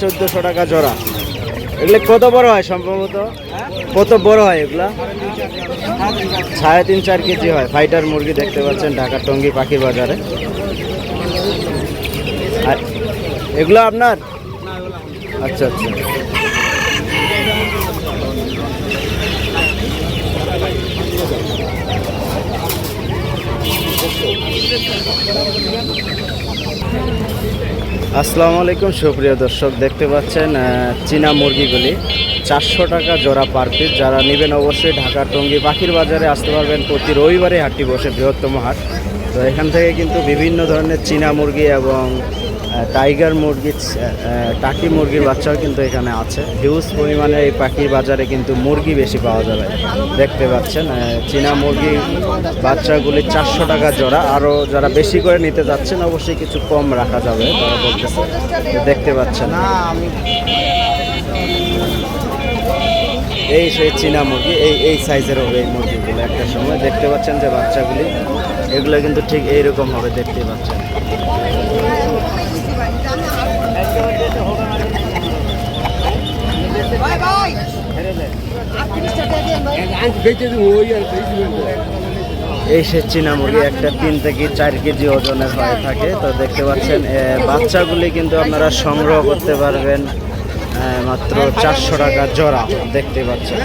চোদ্দোশো টাকা জোড়া। এগুলো কত বড় হয় সম্ভবত? কত বড় হয় এগুলা? সাড়ে তিন, চার কেজি হয়। ফাইটার মুরগি দেখতে পাচ্ছেন ঢাকার টঙ্গি পাখি বাজারে। আর এগুলো আপনার? আচ্ছা আচ্ছা। আসসালামু আলাইকুম, সুপ্রিয় দর্শক, দেখতে পাচ্ছেন চীনা মুরগিগুলি। চারশো টাকা জোড়া পার পিস যারা নেবেন অবশ্যই ঢাকার টঙ্গী পাখির বাজারে আসতে পারবেন প্রতি রবিবারে হাটটি বসে বৃহত্তম হাট। তো এখান থেকে কিন্তু বিভিন্ন ধরনের চীনা মুরগি এবং টাইগার মুরগি টাকি মুরগির বাচ্চাও কিন্তু এখানে আছে। হিউজ পরিমাণে এই পাখির বাজারে কিন্তু মুরগি বেশি পাওয়া যাবে। দেখতে পাচ্ছেন চীনা মুরগি বাচ্চাগুলি চারশো টাকা জোড়া। আরও যারা বেশি করে নিতে যাচ্ছেন অবশ্যই কিছু কম রাখা যাবে তারা বলতেছে। দেখতে পাচ্ছেন। এই সেই চীনা মুরগি এই এই সাইজের হবে এই মুরগিগুলো একটা সময়। দেখতে পাচ্ছেন যে বাচ্চাগুলি এগুলো কিন্তু ঠিক এইরকম হবে দেখতে পাচ্ছেন। এই সে মুরগি একটা তিন থেকে চার কেজি ওজনের হয়ে থাকে। তো দেখতে পাচ্ছেন বাচ্চাগুলি কিন্তু আপনারা সংগ্রহ করতে পারবেন মাত্র চারশো টাকা জোড়া, দেখতে পাচ্ছেন।